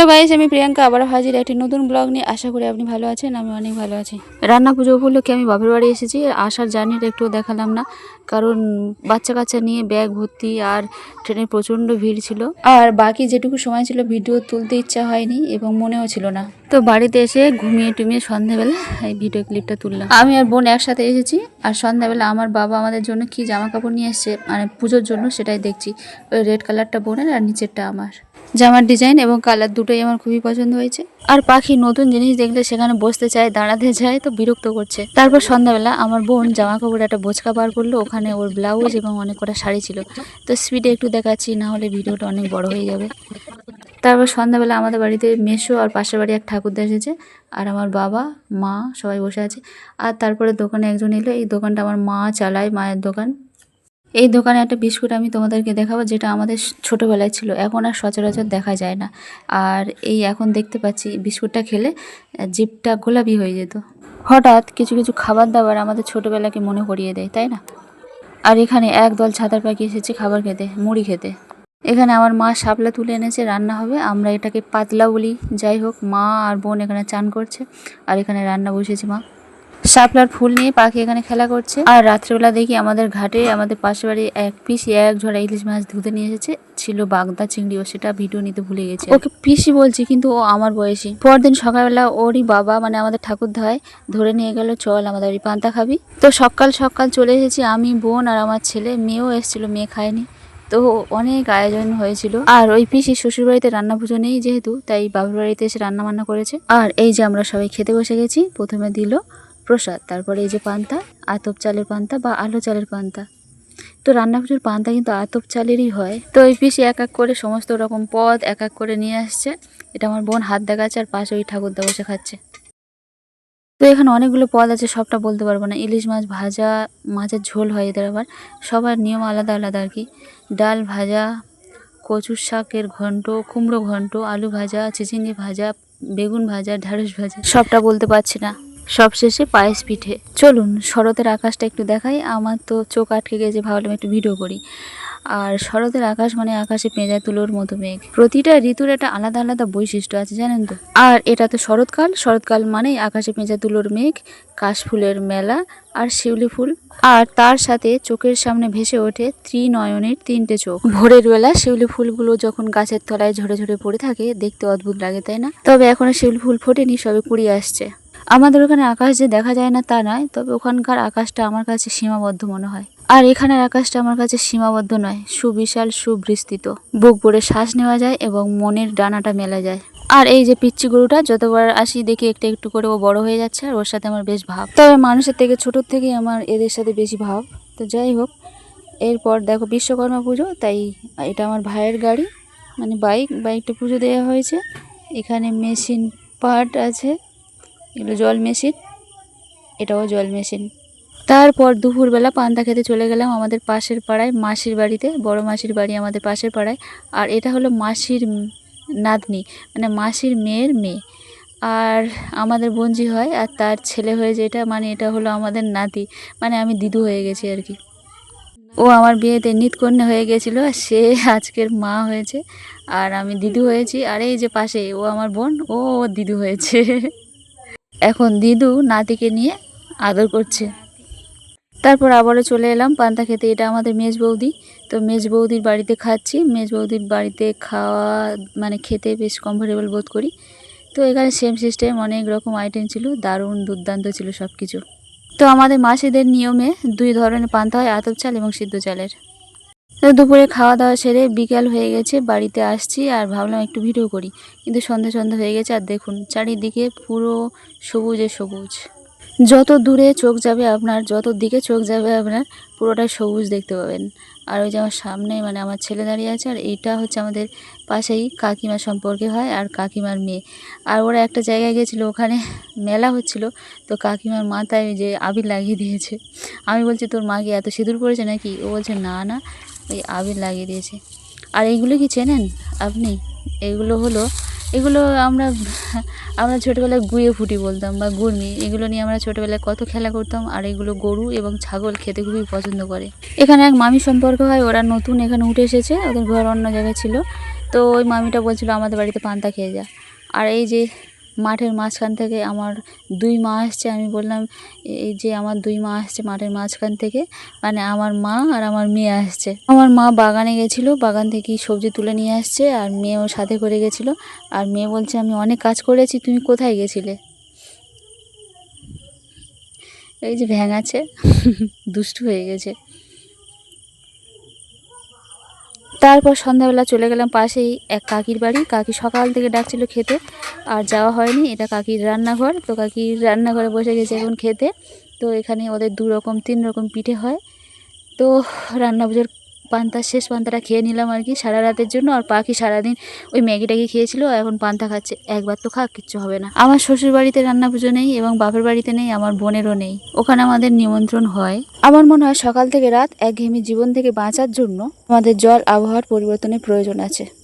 Hello guys আমি প্রিয়াঙ্কা আবার হাজির একটি নতুন ব্লগ নিয়ে। আশা করি আপনি ভালো আছেন, আমি অনেক ভালো আছি। রান্না পুজো উপলক্ষে আমি বাপের বাড়ি এসেছি আসার জার্নিটা একটু দেখালাম না, কারণ বাচ্চা কাচ্চা নিয়ে ব্যাগ ভর্তি আর ট্রেনে প্রচণ্ড ভিড় ছিল। আর বাকি যেটুকু সময় ছিল, ভিডিও তুলতে ইচ্ছা হয়নি এবং মনেও ছিল না। তো বাড়িতে এসে ঘুমিয়ে টুমিয়ে সন্ধ্যাবেলা এই ভিডিও ক্লিপটা তুললাম। আমি আর বোন একসাথে এসেছি, আর সন্ধ্যাবেলা আমার বাবা আমাদের জন্য কি জামা কাপড় নিয়ে এসছে মানে পুজোর জন্য সেটাই দেখছি। ওই রেড কালারটা বোনের আর নিচেরটা আমার। জামার ডিজাইন এবং কালার দুটোই আমার খুবই পছন্দ হয়েছে। আর পাখি নতুন জিনিস দেখলে সেখানে বসতে চায়, দাঁড়াতে চায়, তো বিরক্ত করছে। তারপর সন্ধ্যাবেলা আমার বোন জামা কাপড় একটা বোচকা বার করল, ওখানে ওর ব্লাউজ এবং অনেক কটা শাড়ি ছিল। তো স্পিডে একটু দেখাচ্ছি, না হলে ভিডিওটা অনেক বড় হয়ে যাবে। তারপর সন্ধ্যাবেলা আমাদের বাড়িতে মেশো আর পাশের বাড়ি এক ঠাকুরদা এসেছে, আর আমার বাবা, মা সবাই বসে আছে। আর তারপরে দোকানে একজন এলো, এই দোকানটা আমার মা চালায়, মায়ের দোকান। এই দোকানে একটা বিস্কুট আমি তোমাদেরকে দেখাবো, যেটা আমাদের ছোটোবেলায় ছিল। এখন আর সচরাচর দেখা যায় না। আর এই এখন দেখতে পাচ্ছি বিস্কুটটা খেলে জিভটা গোলাপি হয়ে যেত। হঠাৎ কিছু কিছু খাবার দাবার আমাদের ছোটোবেলাকে মনে করিয়ে দেয়, তাই না? আর এখানে একদল ছাতার পাখি এসেছে খাবার খেতে, মুড়ি খেতে। এখানে আমার মা শাপলা তুলে এনেছে, রান্না হবে। আমরা এটাকে পাতলা বলি। যাই হোক, মা আর বোন এখানে চান করছে, আর এখানে রান্না বসেছে মা। শাপলার ফুল নিয়ে পাখি এখানে খেলা করছে। আর রাত্রেবেলা দেখি আমাদের ঘাটে, আমাদের পাশে বাড়ি এক পিসি, এক ঝড়া ইলিশ মাছ ধুতে নিয়ে এসেছে। ছিল বাগদা চিংড়ি, ও সেটা ভিডিও নিতে ভুলে গেছে। ওকে পিসি বলছি, কিন্তু ও আমার বয়সী। পরদিন সকালবেলা ওরই বাবা মানে আমাদের ঠাকুর ধায় ধরে নিয়ে গেল, চল আমাদের বাড়ি পান্তা খাবি। তো সকাল সকাল চলে এসেছি আমি, বোন আর আমার ছেলে। মেয়েও এসেছিল, মেয়ে খায়নি। তো অনেক আয়োজন হয়েছিল। আর ওই পিসি শ্বশুর বাড়িতে রান্না পুজো নেই যেহেতু, তাই বাবুর বাড়িতে এসে রান্না বান্না করেছে। আর এই যে আমরা সবাই খেতে বসে গেছি, প্রথমে দিল প্রসাদ তারপরে এই যে পান্তা, আতপ চালের পান্তা বা আলো চালের পান্তা। তো রান্না পুজোর পান্তা কিন্তু আতপ চালেরই হয়। তো ওই পিসি এক এক করে সমস্ত রকম পদ এক এক করে নিয়ে আসছে। এটা আমার বোন হাত দেখাচ্ছে আর পাশে ওই ঠাকুরদা বসে খাচ্ছে। তো এখানে অনেকগুলো পদ আছে, সবটা বলতে পারব না। ইলিশ মাছ ভাজা, মাছের ঝোল হয় এদের আবার। সবার নিয়ম আলাদা আলাদা আর কি। ডাল ভাজা, কচুর শাকের ঘন্ট, কুমড়ো ঘন্ট, আলু ভাজা, চিচিঙ্গি ভাজা, বেগুন ভাজা ঢ্যাঁড়স ভাজা। সবটা বলতে পারছি না। সবশেষে পায়েস পিঠে। চলুন, শরতের আকাশটা একটু দেখাই। আমার তো চোখ আটকে গেছে, ভাবলাম একটু ভিডিও করি। আর শরতের আকাশ মানে আকাশে পেঁজা, তুলোর মতো মেঘ। প্রতিটা ঋতুর একটা আলাদা আলাদা বৈশিষ্ট্য আছে, জানেন তো? আর এটা তো শরৎকাল। শরৎকাল মানেই আকাশে পেঁজা, তুলোর মেঘ, কাশফুলের মেলা আর শিউলি ফুল। আর তার সাথে চোখের সামনে ভেসে ওঠে ত্রিনয়নের তিনটে চোখ। ভোরের বেলা শিউলি ফুলগুলো যখন গাছের তলায় ঝরে ঝরে পড়ে থাকে, দেখতে অদ্ভুত লাগে, তাই না? তবে এখনও শিউলি ফুল ফোটেনি, সবে কুড়িয়ে আসছে। আমাদের ওখানে আকাশ যে দেখা যায় না তা নয়, তবে ওখানকার আকাশটা আমার কাছে সীমাবদ্ধ মনে হয়। আর এখানের আকাশটা আমার কাছে সীমাবদ্ধ নয়, সুবিশাল, সুবিস্তৃত। বুক ভরে শ্বাস নেওয়া যায় এবং মনের ডানাটা মেলা যায়। আর এই যে পিচ্চি গরুটা, যতবার আসি দেখি একটু একটু করে ও বড় হয়ে যাচ্ছে আর ওর সাথে আমার বেশ ভাব। তবে মানুষের থেকে ছোটোর থেকেই আমার এদের সাথে বেশি ভাব। তো যাই হোক, এরপর দেখো বিশ্বকর্মা পুজো, তাই এটা আমার ভাইয়ের গাড়ি। মানে বাইক, বাইকটা পুজো দেওয়া হয়েছে। এখানে মেশিন পার্ট আছে। এগুলো জল মেশিন, এটাও জল মেশিন। তারপর দুপুরবেলা পান্তা খেতে চলে গেলাম আমাদের পাশের পাড়ায়, মাসির বাড়িতে, বড় মাসির বাড়ি আমাদের পাশের পাড়ায়। আর এটা হলো মাসির নাতনি মানে মাসির মেয়ের মেয়ে। আর আমাদের বঞ্জি হয় আর তার ছেলে হয়ে যেটা মানে এটা হলো আমাদের নাতি মানে আমি দিদু হয়ে গেছি আর কি। ও আমার বিয়েতে নিতকন্যা হয়ে গেছিল, আর সে আজকের মা হয়েছে। আর আমি দিদু হয়েছি, আর এই যে পাশে ও আমার বোন, ও দিদু হয়েছে। এখন দিদু নাতিকে নিয়ে আদর করছে। তারপর আবারও চলে এলাম পান্তা খেতে। এটা আমাদের মেজ বৌদি। তো মেজ বৌদির বাড়িতে খাচ্ছি। মেজ বৌদির বাড়িতে খাওয়া মানে খেতে বেশ কমফোর্টেবল বোধ করি। তো এখানে সেম সিস্টেম অনেক রকম আইটেম ছিল। দারুণ দুর্দান্ত ছিল সব কিছু তো আমাদের মাসিদের নিয়মে দুই ধরনের পান্তা হয়, আতপ চাল এবং সিদ্ধ চালের। দুপুরে খাওয়া দাওয়া সেরে বিকাল হয়ে গেছে, বাড়িতে আসছি আর ভাবলাম একটু ভিডিও করি। কিন্তু সন্ধে সন্ধে হয়ে গেছে আর দেখুন, চারিদিকে পুরো সবুজে সবুজ। যত দূরে চোখ যাবে আপনার, যত দিকে চোখ যাবে আপনার পুরোটা সবুজ দেখতে পাবেন। আর ওই যে আমার সামনে মানে আমার ছেলে দাঁড়িয়ে আছে আর এইটা হচ্ছে আমাদের পাশেই কাকিমা সম্পর্কে হয় আর কাকিমার মেয়ে। আর ওরা একটা জায়গায় গেছিল, ওখানে মেলা হচ্ছিল, তো কাকিমার মাথায় যে আবির লাগিয়ে দিয়েছে। আমি বলছি, তোর মাকে এত সিঁদুর পড়েছে নাকি? ও বলছে, না না। ওই আবির লাগিয়ে দিয়েছে। আর এইগুলো কি চেনেন আপনি? এগুলো হলো, এগুলো আমরা আমরা ছোটোবেলায় গুয়ে ফুটি বলতাম বা গুড়মি, এগুলো নিয়ে আমরা ছোটোবেলায় কত খেলা করতাম, আর এগুলো গরু এবং ছাগল খেতে খুবই পছন্দ করে। এখানে এক মামি সম্পর্ক হয়, ওরা নতুন এখানে উঠে এসেছে, ওদের ঘর অন্য জায়গায় ছিল। তো ওই মামিটা বলছিল, আমাদের বাড়িতে পান্তা খেয়ে যা। আর এই যে মাঠের মাঝখান থেকে আমার দুই মা আসছে, আমি বললাম, এই যে আমার দুই মা আসছে মাঠের মাঝখান থেকে মানে আমার মা আর আমার মেয়ে আসছে। আমার মা বাগানে গেছিল, বাগান থেকে সবজি তুলে নিয়ে আসছে আর মেয়েও সাথে করে গেছিল। আর মেয়ে বলছে, আমি অনেক কাজ করেছি, তুমি কোথায় গেছিলে? এই যে ভ্যাং আছে দুষ্টু হয়ে গেছে। তারপর সন্ধ্যাবেলা চলে গেলাম পাশেই এক কাকির বাড়ি। কাকি সকাল থেকে ডাকছিল খেতে, আর যাওয়া হয়নি। এটা কাকির রান্নাঘর। তো কাকির রান্নাঘরে বসে গেছে এখন খেতে। তো এখানে ওদের দু রকম, তিন রকম পিঠে হয়। তো রান্না পুজোর পান্তা, শেষ পান্তাটা খেয়ে নিলাম আর কি সারা রাতের জন্য। আর পাখি সারাদিন ওই ম্যাগিটাকে খেয়েছিল, এখন পান্তা খাচ্ছে। একবার তো খাওয়া কিচ্ছু হবে না। আমার শ্বশুর বাড়িতে রান্না পুজো নেই এবং বাপের বাড়িতে নেই, আমার বোনেরও নেই। ওখানে আমাদের নিমন্ত্রণ হয়। আমার মনে হয় সকাল থেকে রাত একঘেয়েমি জীবন থেকে বাঁচার জন্য আমাদের জল আবহাওয়ার পরিবর্তনের প্রয়োজন আছে।